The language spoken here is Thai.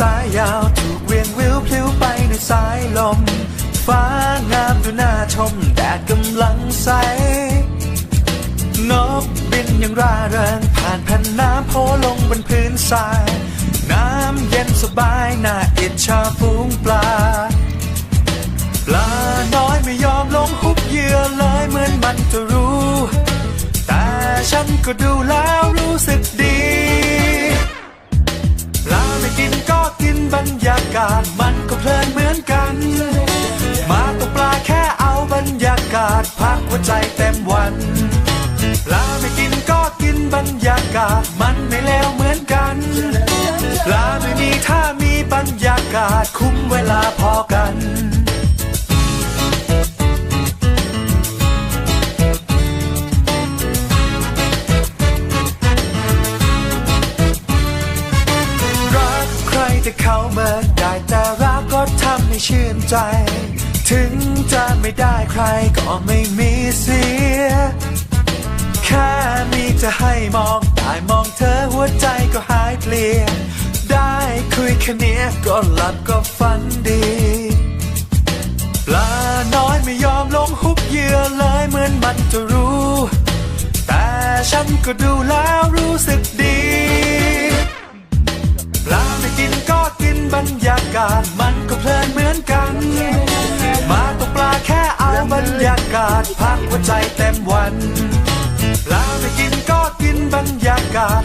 สายยาวถูกเวียงวิวพลิ้วไปในสายลม ฟ้างามดูน่าชมแดดกำลังใส นกบินอย่างร่าเริงผ่านแผ่นน้ำโผล่ลงบนพื้นทราย น้ำเย็นสบายน่าอิจฉาฝูงปลา ปลาน้อยไม่ยอมลงหุบเหยื่อเลยเหมือนมันจะรู้ แต่ฉันก็ดูแล้วรู้สึกดี บรรยากาศมันก็เพลินเหมือนกัน มาตกปลาแค่เอาบรรยากาศพักหัวใจเต็มวันปลาไม่กินก็กินบรรยากาศมันไม่เลวเหมือนกันปลาไม่มีถ้ามีบรรยากาศคุ้มเวลาพอกัน ใครแต่เขาเมื่อได้แต่รักก็ทำให้ชื่นใจ ถึงจะไม่ได้ใครก็ไม่มีเสีย แค่มีจะให้มองได้มองเธอหัวใจก็หายเปลี่ยนได้คุยแค่เนี้ยก็หลับก็ฝันดีปลาน้อยไม่ยอมลงหุบเหยื่อเลยเหมือนมันจะรู้ แต่ฉันก็ดูแล้วรู้สึก บรรยากาศมันก็เพลินเหมือนกัน มาตกปลาแค่เอาบรรยากาศพักหัวใจเต็มวัน ปลาไม่กินก็กินบรรยากาศ